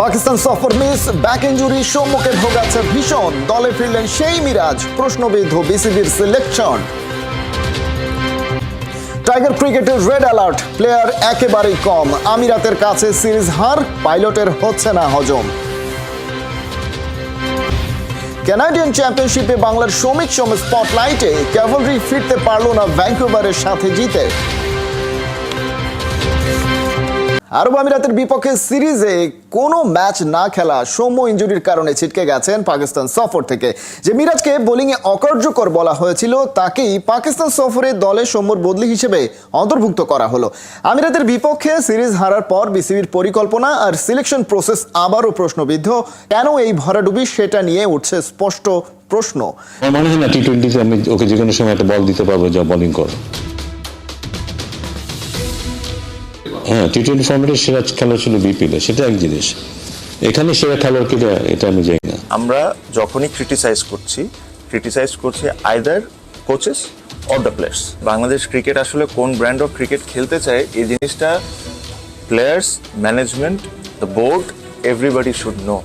পাকিস্তান সফর miss back injury সম্মুখে ভোগাচ্ছে ভীষণ। দলে ফিরলেন সেই মিরাজ, প্রশ্নবিদ্ধ বিসিবির সিলেকশন টাইগার ক্রিকেটের রেড অ্যালার্ট প্লেয়ার একেবারেই কম। আমিরাতের কাছে সিরিজ হার, পাইলটের হচ্ছে না হজম। কানাডিয়ান চ্যাম্পিয়নশিপে বাংলার শ্রমিক সম স্পটলাইটে ক্যাভলরি ফিরতে পারল না ভ্যাঙ্কুভারের সাথে জিতে। আরব আমিরাতের বিপক্ষে সিরিজে কোনো ম্যাচ না খেলা সৌম্য ইঞ্জুরির কারণে ছিটকে গেছেন পাকিস্তান সফর থেকে। যে মিরাজকে বোলিংয়ে অকার্যকর বলা হয়েছিল, তাকেই পাকিস্তান সফরে দলে সৌম্যর বদলি হিসেবে অন্তর্ভুক্ত করা হলো। আমিরাতের বিপক্ষে সিরিজ হারার পর বিসিবির পরিকল্পনা আর সিলেকশন প্রসেস আবারও প্রশ্নবিদ্ধ। কেন এই ভরাডুবি সেটা নিয়ে উঠছে স্পষ্ট প্রশ্ন। আমার মনে হয় না টি টোয়েন্টিতে আমি ওকে যে কোনো সময় একটা বল দিতে পারব যা বোলিং করো হ্যাঁ টি টোয়েন্টি ফর্মেটে সেরা খেলা ছিল বিপিএল সেটা এক জিনিস। এখানে সেরা খেলোয়াড় কিনা এটা আমি জানি না। আমরা যখনই ক্রিটিসাইজ করছি ক্রিটিসাইজ করছি either coaches or the players Bangladesh cricket আসলে কোন ব্র্যান্ড অফ ক্রিকেট খেলতে চায়, এই জিনিসটা players management the board everybody should know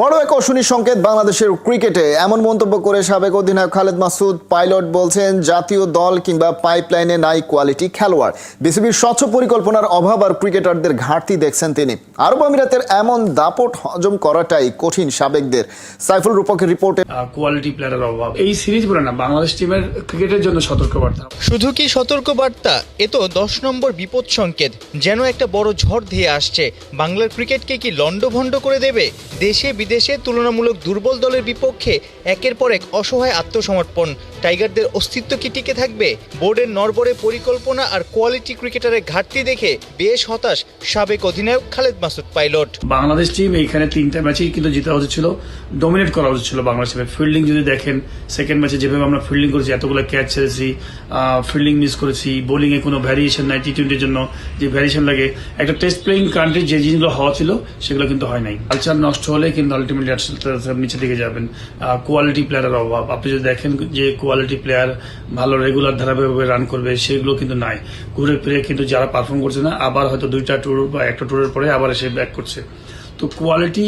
বড় এক অশনি সংকেত বাংলাদেশের ক্রিকেটে। এমন মন্তব্য করে সাবেক অধিনায়ক খালেদ মাসুদ পাইলট বলছেন জাতীয় দল কিংবা পাইপলাইনে নাই কোয়ালিটি খেলোয়াড়। বিসিবির স্বচ্ছ পরিকল্পনার অভাব আর ক্রিকেটারদের ঘাটতি দেখছেন তিনি। আরব আমিরাতের এমন দাপট হজম করাটাই কঠিন সাবেকদের। সাইফুল রূপকের রিপোর্টে কোয়ালিটি প্লেয়ারের অভাব। এই সিরিজ বলে না বাংলাদেশ টিমের ক্রিকেটের জন্য সতর্কবার্তা। শুধু কি সতর্কবার্তা? এ তো দশ নম্বর বিপদ সংকেত। যেন একটা বড় ঝড় ধেয়ে আসছে। বাংলার ক্রিকেটকে কি লণ্ডভণ্ড করে দেবে? দেশে বিদেশে তুলনামূলক দুর্বল দলের বিপক্ষে একের পর এক অসহায় আত্মসমর্পণ। টাইগারদের অস্তিত্ব কি টিকে থাকবে? বোর্ডের নরবরে পরিকল্পনা আর কোয়ালিটি ক্রিকেটারের ঘাটতি দেখে বেশ হতাশ সাবেক অধিনায়ক খালেদ মাসুদ পাইলট। বাংলাদেশ টিম এইখানে তিনটা ম্যাচেই কিন্তু জিতা উচিত ছিল ডমিনেট করা উচিত ছিল বাংলাদেশ টিমের ফিল্ডিং যদি দেখেন সেকেন্ড ম্যাচে যেভাবে আমরা ফিল্ডিং করেছি, এতগুলো ক্যাচ ছেড়েছি ফিল্ডিং মিস করেছি বোলিং এ কোনো ভ্যারিয়েশন নাই টি টোয়েন্টির জন্য, যে ভ্যারিয়েশন লাগে, একটা টেস্ট প্লেইং কান্ট্রি যে জিনিসগুলো হওয়া ছিল, সেগুলো কিন্তু হয় নাই। কালচার নষ্ট হলে কিন্তু আলটিমেটলি নিচে দিকে যাবেন। কোয়ালিটি প্লেয়ারের অভাব। আপনি যদি দেখেন যে কোয়ালিটি প্লেয়ার ভালো রেগুলার ধারাবাহিকভাবে রান করবে, সেগুলো কিন্তু নাই। ঘুরে ফিরে কিন্তু যারা পারফর্ম করছে না, আবার হয়তো দুইটা ট্যুর বা একটা ট্যুরের পরে আবার এসে ব্যাক করছে। তো কোয়ালিটি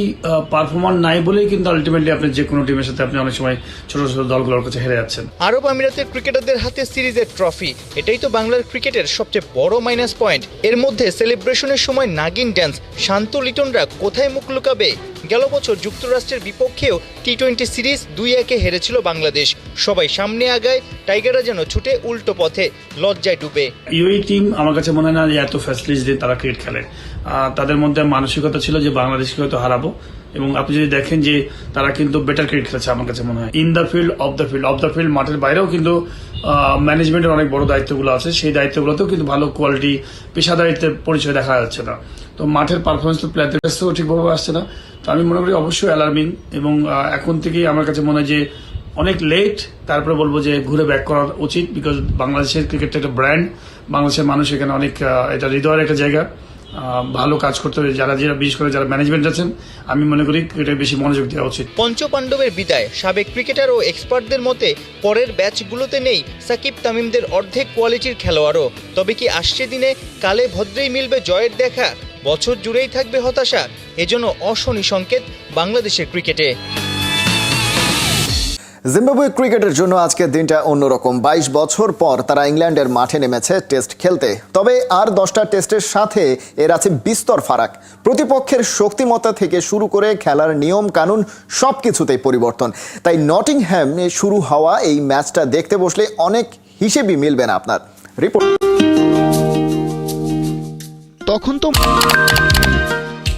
পারফর্মার নাই বলেই কিন্তু আলটিমেটলি আপনি যে কোনো টিমের সাথে আপনি অনেক সময় ছোট ছোট দলগুলোর কাছে হেরে যাচ্ছেন। আরব আমিরাতের ক্রিকেটারদের হাতে সিরিজের ট্রফি এটাই তো বাংলার ক্রিকেটের সবচেয়ে বড় মাইনাস পয়েন্ট এর মধ্যে সেলিব্রেশনের সময় নাগিন ড্যান্স শান্ত লিটনরা কোথায় মুখ লুকাবে? গেল বছর যুক্তরাষ্ট্রের বিপক্ষেও টি টোয়েন্টি সিরিজ দুই একে হেরেছিল বাংলাদেশ। সবাই সামনে আগায় টাইগাররা যেন ছুটে উল্টো পথে লজ্জায় ডুবে। ইউই টিম আমার কাছে মনে হয় না যে এত ফ্যাসিলিটিস দিয়ে তারা ক্রিকেট খেলে। তাদের মধ্যে মানসিকতা ছিল যে বাংলাদেশকে হয়তো হারাবো। এবং আপনি যদি দেখেন যে তারা কিন্তু বেটার ক্রিকেট খেলেছে আমার কাছে মনে হয়। In the field of the field of the field মাঠের বাইরেও কিন্তু ম্যানেজমেন্টের অনেক বড় দায়িত্বগুলো আছে। সেই দায়িত্বগুলোতেও কিন্তু ভালো কোয়ালিটি পেশাদারিত্বের পরিচয় দেখা যাচ্ছে না। তো মাঠের পারফরমেন্স তো প্লেয়ারদের কাছেও ঠিকভাবে আসছে না। তো আমি মনে করি অবশ্যই অ্যালার্মিং এবং এখন থেকেই আমার কাছে মনে হয় যে অনেক লেট তারপরে বলব যে ঘুরে ব্যাক করা উচিত বিকজ বাংলাদেশের ক্রিকেটটা একটা ব্র্যান্ড বাংলাদেশের মানুষ এখানে অনেক এটা হৃদয়ের একটা জায়গা। ভালো কাজ করতে হবে। যারা যারা বিশেষ করে যারা ম্যানেজমেন্ট আছেন, আমি মনে করি এটা বেশি মনোযোগ দেওয়া উচিত। পঞ্চপাণ্ডবের বিদায়। সাবেক ক্রিকেটার ও এক্সপার্টদের মতে, পরের ব্যাচগুলোতে নেই সাকিব তামিমদের অর্ধেক কোয়ালিটির খেলোয়াড়ও। তবে কি আসছে দিনে কালে ভদ্রেই মিলবে জয়ের দেখা? বছর জুড়েই থাকবে হতাশা। এজন্য অশনি সংকেত বাংলাদেশের ক্রিকেটে। জিম্বাবুয়ে ক্রিকেটের জন্য আজকের দিনটা অন্যরকম। বাইশ বছর পর তারা ইংল্যান্ডের মাঠে নেমেছে টেস্ট খেলতে। তবে আর দশটা টেস্টের সাথে এর আছে বিস্তর ফারাক। প্রতিপক্ষের শক্তিমত্তা থেকে শুরু করে খেলার নিয়ম কানুন সব কিছুতেই পরিবর্তন। তাই নটিংহ্যাম শুরু হওয়া এই ম্যাচটা দেখতে বসলে অনেক হিসেবই মিলবে না আপনার। রিপোর্ট তখন তো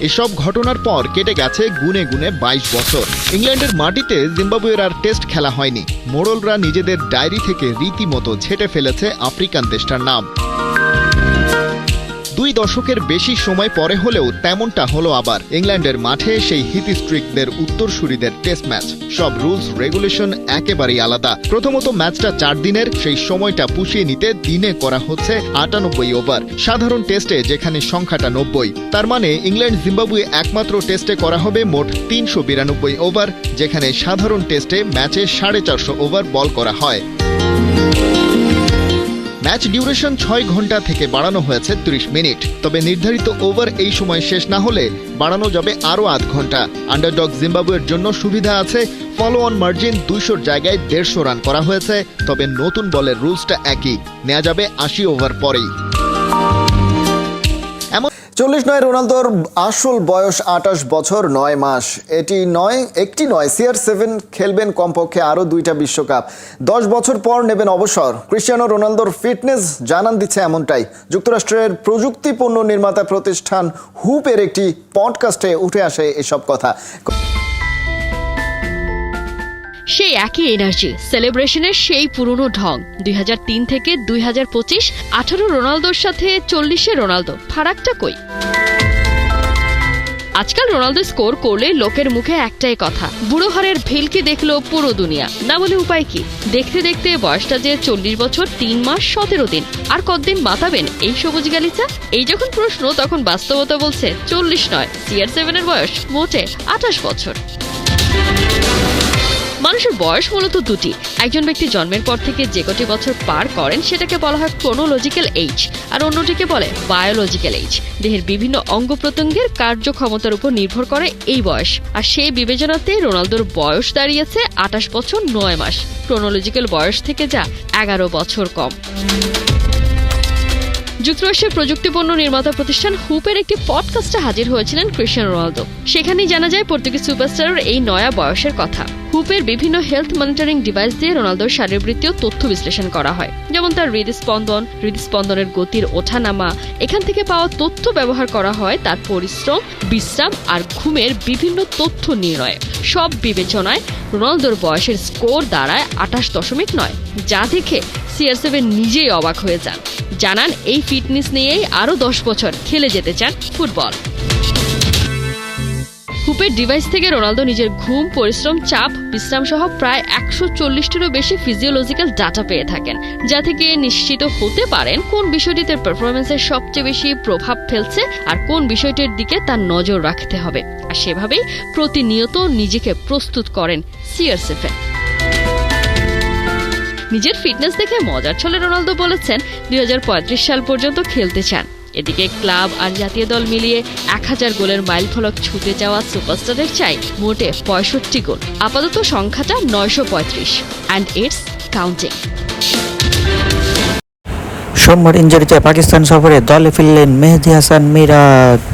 এসব ঘটনার পর কেটে গেছে গুনে গুনে বাইশ বছর। ইংল্যান্ডের মাটিতে জিম্বাবুয়ের আর টেস্ট খেলা হয়নি। মোড়লরা নিজেদের ডায়েরি থেকে রীতিমতো ছেটে ফেলেছে আফ্রিকান দেশটার নাম। দশকের বেশি সময় পরে হলেও তেমনটা হলো আবার। ইংল্যান্ডের মাঠে সেই হিতিস্ট্রিকদের উত্তরসূরিদের টেস্ট ম্যাচ। সব রুলস, রেগুলেশন একেবারেই আলাদা। প্রথমত ম্যাচটা চার দিনের, সেই সময়টা পুষিয়ে নিতে দিনে করা হচ্ছে আটানব্বই ওভার। সাধারণ টেস্টে যেখানে সংখ্যাটা নব্বই। তার মানে ইংল্যান্ড জিম্বাবুয়ে একমাত্র টেস্টে করা হবে মোট তিনশো বিরানব্বই ওভার, যেখানে সাধারণ টেস্টে ম্যাচে সাড়ে চারশো ওভার বল করা হয়। ম্যাচ ডিউরেশন ছয় ঘণ্টা থেকে বাড়ানো হয়েছে ত্রিশ মিনিট। তবে নির্ধারিত ওভার এই সময় শেষ না হলে বাড়ানো যাবে আরও আধ ঘণ্টা। আন্ডারডগ জিম্বাবুয়ের জন্য সুবিধা আছে ফলো অন মার্জিন দুইশোর জায়গায় দেড়শো রান করা হয়েছে, তবে নতুন বলের রুলসটা একই। নেওয়া যাবে আশি ওভার পরেই। চল্লিশ নয়, রোনালদোর আসল বয়স আটাশ বছর, নয় মাস। এটি নয় একটি নয় সিআর সেভেন খেলবেন কমপক্ষে আরও দুইটা বিশ্বকাপ। দশ বছর পর নেবেন অবসর। ক্রিশ্চিয়ানো রোনালদোর ফিটনেস জানান দিচ্ছে এমনটাই। যুক্তরাষ্ট্রের প্রযুক্তি পণ্য নির্মাতা প্রতিষ্ঠান হুপের একটি পডকাস্টে উঠে আসে এসব কথা। সেই একই এনার্জি সেলিব্রেশনের সেই পুরনো ঢং। দুই হাজার তিন থেকে দুই হাজার পঁচিশ, আঠারো রোনালদোর সাথে চল্লিশে রোনালদো। ফারাকটা কই? আজকাল রোনালদো স্কোর করলে লোকের মুখে একটাই কথা, বুড়ো হারের ভেলকি দেখল পুরো দুনিয়া। না বলে উপায় কি? দেখতে দেখতে বয়সটা যে চল্লিশ বছর, তিন মাস, সতেরো দিন। আর কতদিন বাতাবেন এই সবুজ গালিচা? এই যখন প্রশ্ন, তখন বাস্তবতা বলছে চল্লিশ নয় সিআর সেভেনের বয়স মোটে আঠাশ বছর। মানুষের বয়স মূলত দুটি। একজন ব্যক্তি জন্মের পর থেকে যে কটি বছর পার করেন, সেটাকে বলা হয় ক্রোনোলজিক্যাল এইজ আর অন্যটিকে বলে বায়োলজিক্যাল এইজ দেহের বিভিন্ন অঙ্গ প্রত্যঙ্গের কার্যক্ষমতার উপর নির্ভর করে এই বয়স। আর সেই বিবেচনাতে রোনালদোর বয়স দাঁড়িয়েছে আঠাশ বছর নয় মাস। ক্রোনোলজিক্যাল বয়স থেকে যা এগারো বছর কম। যুক্তরাষ্ট্রের প্রযুক্তিপণ্য নির্মাতা প্রতিষ্ঠান হুপের একটি পডকাস্টে হাজির হয়েছিলেন ক্রিশ্চিয়ানো রোনালদো। সেখানেই জানা যায়, পর্তুগিজ সুপারস্টারের এই নয়া বয়সের কথা। হুপের বিভিন্ন হেলথ মনিটরিং ডিভাইস দিয়ে রোনালদোর শারীরবৃত্তীয় তথ্য বিশ্লেষণ করা হয়, যেমন তার হৃদস্পন্দন, হৃদস্পন্দনের গতির ওঠানামা, এখান থেকে পাওয়া তথ্য ব্যবহার করা হয় তার পরিশ্রম, বিশ্রাম আর ঘুমের বিভিন্ন তথ্য নির্ণয়ে। সব বিবেচনায় রোনালদোর বয়সের স্কোর দাঁড়ায় আঠাশ দশমিক নয়, যা দেখে সিআর সেভেন নিজেই অবাক হয়ে যান। জানান এই ফিটনেস নিয়েই আরও দশ বছর খেলে যেতে চান ফুটবল। হুপের ডিভাইস থেকে রোনালদো নিজের ঘুম, পরিশ্রম, চাপ, বিশ্রাম সহ প্রায় একশো চল্লিশটিরও বেশি ফিজিওলজিক্যাল ডাটা পেয়ে থাকেন, যা থেকে নিশ্চিত হতে পারেন কোন বিষয়টিতে পারফরমেন্সের সবচেয়ে বেশি প্রভাব ফেলছে আর কোন বিষয়টির দিকে তার নজর রাখতে হবে। আর সেভাবেই প্রতিনিয়ত নিজেকে প্রস্তুত করেন সিআরসিফে নিজের ফিটনেস দেখে মজার ছলে রোনালদো বলেছেন, দুই হাজার পঁয়ত্রিশ সাল পর্যন্ত খেলতে চান। এদিকে ক্লাব আর জাতীয় দল মিলিয়ে এক হাজার গোলের মাইল ফলক ছুটে যাওয়া সুপারস্টারের চাই মোটে পঁয়ষট্টি গোল। আপাতত সংখ্যাটা নয়শো পঁয়ত্রিশ। অ্যান্ড ইটস কাউন্টিং সোমবার ইঞ্জুরিতে পাকিস্তান সফরে দলে ফিরলেন মেহেদি হাসান মিরাজ।